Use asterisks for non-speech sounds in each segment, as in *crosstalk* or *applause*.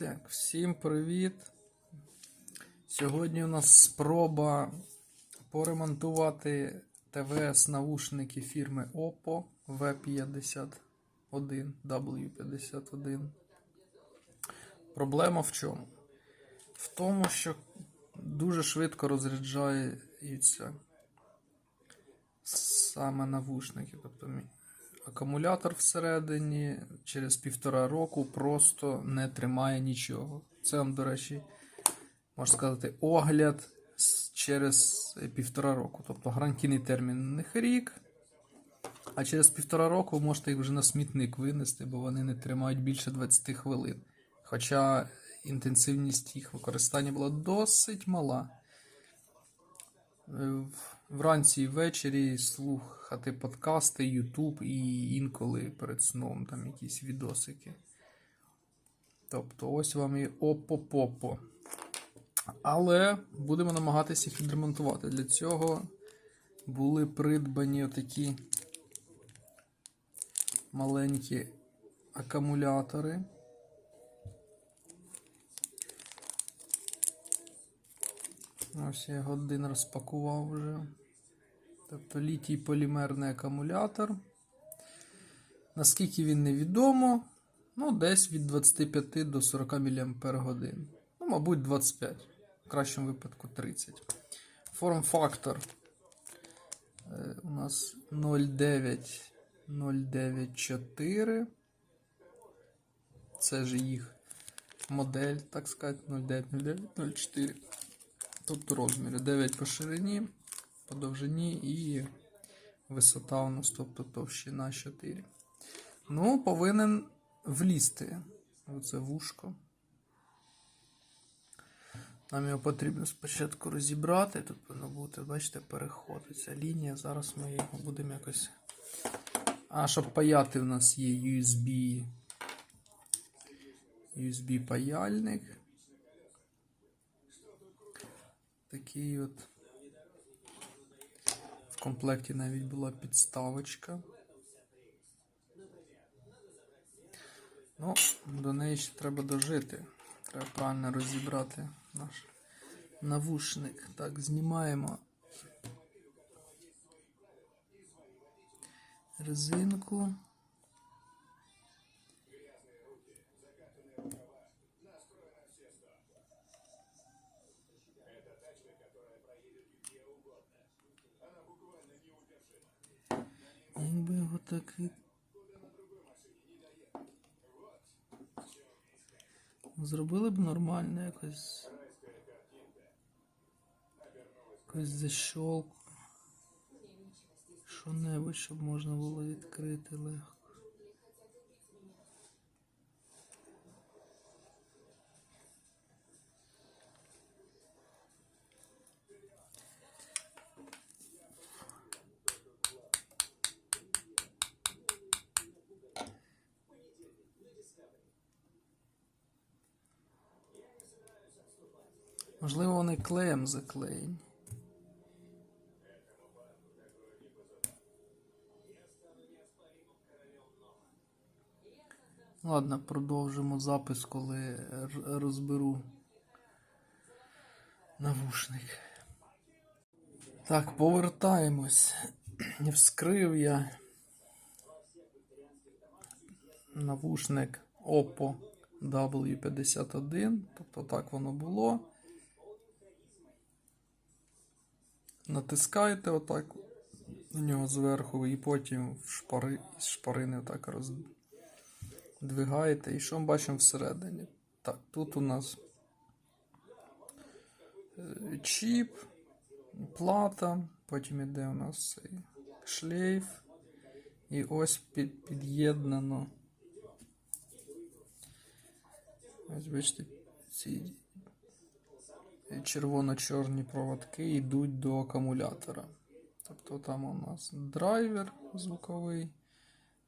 Так, всім привіт. Сьогодні у нас спроба поремонтувати ТВС навушники фірми Oppo V51 W51. Проблема в чому? В тому, що дуже швидко розряджаються саме навушники. Тобто акумулятор всередині через півтора року просто не тримає нічого. Це вам, до речі, можна сказати, огляд через півтора року. Тобто гарантійний термін у них рік. А через півтора року ви можете їх вже на смітник винести, бо вони не тримають більше 20 хвилин. Хоча інтенсивність їх використання була досить мала. Вранці і ввечері слухати подкасти, Ютуб і інколи перед сном там якісь відосики. Тобто ось вам і опо-попо. Але будемо намагатися їх відремонтувати. Для цього були придбані отакі маленькі акумулятори. Ось я один розпакував вже. Тобто літій полімерний акумулятор. Наскільки він невідомо, ну, десь від 25 до 40 мАч. Ну, мабуть, 25. В кращому випадку 30. Форм-фактор е, у нас 0,9 094. Це ж їх модель, так сказати, 090904. Тобто розміри 9 по ширині, по довжині і висота у нас, тобто товщина 4. Ну, повинен влізти. Оце вушко. Нам його потрібно спочатку розібрати. Тут повинно бути, бачите, переход. Ця лінія. Зараз ми його будемо якось. А, щоб паяти, у нас є USB. USB паяльник. Такий от. В комплекті навіть була підставочка. Ну, до неї ще треба дожити. Треба правильно розібрати наш навушник. Так, знімаємо резинку. Так і Зробили б нормально якось. Якось защолку. Що-небудь, щоб можна було відкрити легко. Можливо, вони клеєм заклеєні. Ладно, продовжимо запис, коли розберу навушник. Так, повертаємось. *clears throat* Вскрив я навушник Oppo W51. Тобто так воно було. Натискаєте отак на нього зверху і потім в шпари, з шпарини отак роздвигаєте. І що ми бачимо всередині? Так, тут у нас е, чіп, плата, потім іде у нас цей шлейф. І ось під, під'єднано. Ось бачите, ці червоно-чорні проводки йдуть до акумулятора. Тобто там у нас драйвер звуковий,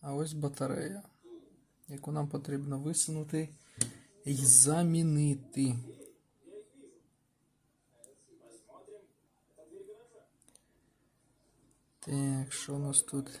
а ось батарея, яку нам потрібно висунути і замінити. Так, що у нас тут?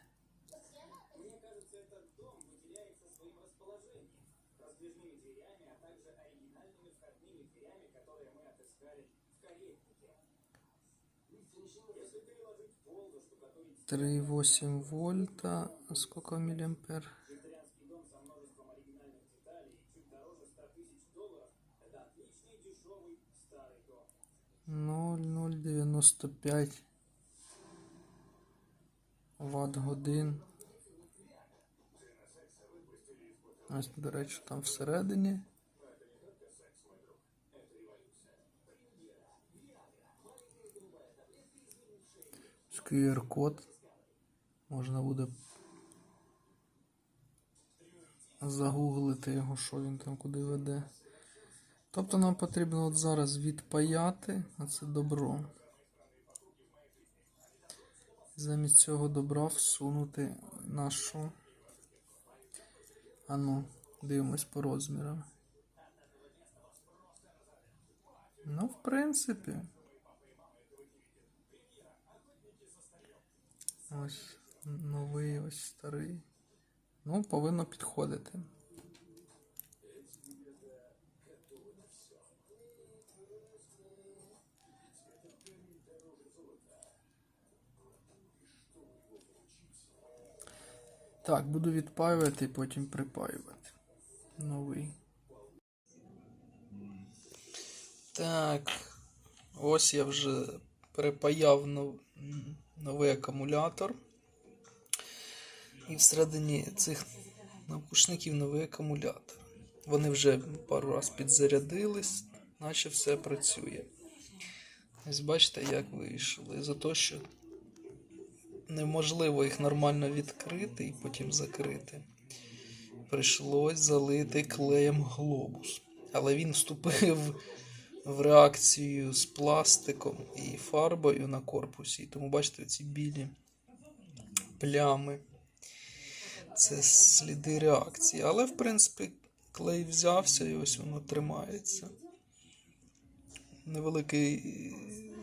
Три восемь вольта. Сколько миллиампер? Ноль ноль девяносто пять ватт годин. Ось, до речі, там всередині. QR-код. Можна буде загуглити його, що він там куди веде. Тобто нам потрібно от зараз відпаяти, а це добро. Замість цього добра всунути нашу. Ану, дивимось по розмірам. Ну, в принципі. Ось новий, ось старий. Ну, повинно підходити. Так, буду відпаювати і потім припаювати. Новий. Так. Ось я вже перепаяв нов- новий акумулятор. І всередині цих навушників новий акумулятор. Вони вже пару раз підзарядились, наче все працює. Ось бачите, як вийшло. І за те, що неможливо їх нормально відкрити і потім закрити. Прийшлось залити клеєм глобус. Але він вступив в реакцію з пластиком і фарбою на корпусі. Тому бачите ці білі плями. Це сліди реакції. Але, в принципі, клей взявся і ось воно тримається. Невеликий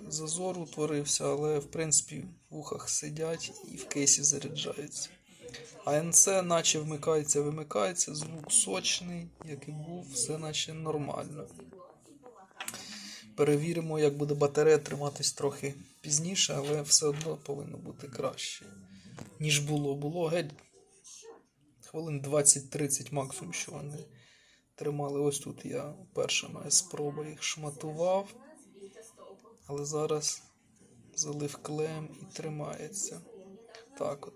зазор утворився, але в принципі в ухах сидять і в кейсі заряджаються. А НЦ наче вмикається, вимикається, звук сочний, як і був, все наче нормально. Перевіримо, як буде батарея триматись трохи пізніше, але все одно повинно бути краще, ніж було. Було геть хвилин 20-30 максимум, що вони тримали. Ось тут я перша моя спроба їх шматував. Але зараз залив клеєм і тримається. Так от.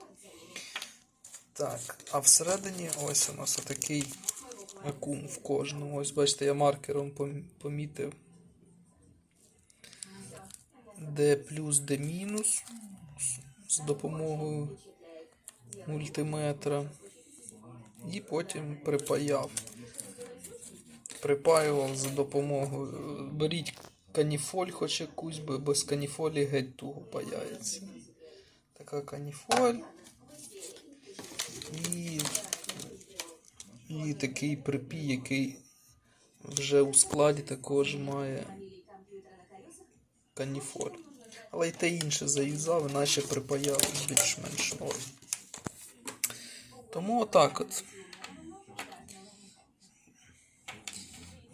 Так, а всередині ось у нас отакий акум в кожному. Ось бачите, я маркером помітив. Де плюс, де мінус з допомогою мультиметра. І потім припаяв. Припаював за допомогою. Беріть каніфоль хоч якусь, бо без каніфолі геть туго паяється. Така каніфоль. І, і такий припій, який вже у складі також має каніфоль. Але й те інше заюзав, іначе припаяв більш-менш норм. Тому отак от.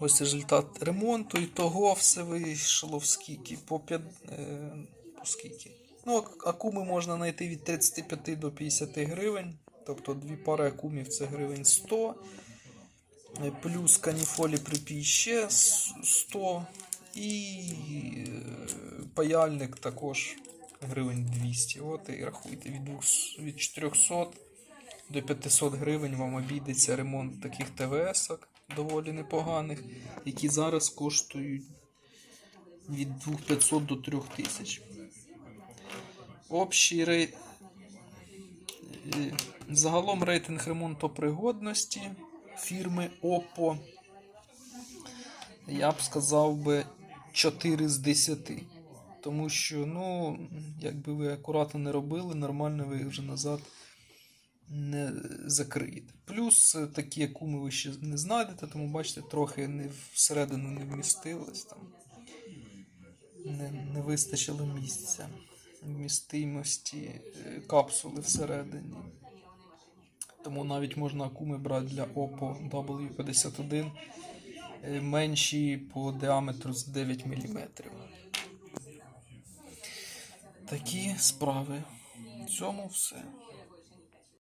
Ось результат ремонту, і того все вийшло в скільки? По 5. Е, по скільки? Ну, акуми можна знайти від 35 до 50 гривень. Тобто дві пари акумів це гривень 100. Е, Плюс каніфолі припій ще 100. І е, паяльник також гривень 200. От і рахуйте від, 200, від 400 до 500 гривень вам обійдеться ремонт таких ТВС-ок доволі непоганих, які зараз коштують від 2500 до 3000. Общий рей... е, Загалом рейтинг ремонтопригодності фірми Oppo Я б сказав би 4 з 10. Тому що, ну, якби ви акуратно не робили, нормально ви їх вже назад не закриєте. Плюс е, такі акуми ви ще не знайдете, тому бачите, трохи не всередину не вмістилось там. Не, не вистачило місця, вмістимості е, капсули всередині. Тому навіть можна акуми брати для Oppo W51 е, менші по діаметру з 9 мм. Такі справи. В цьому все.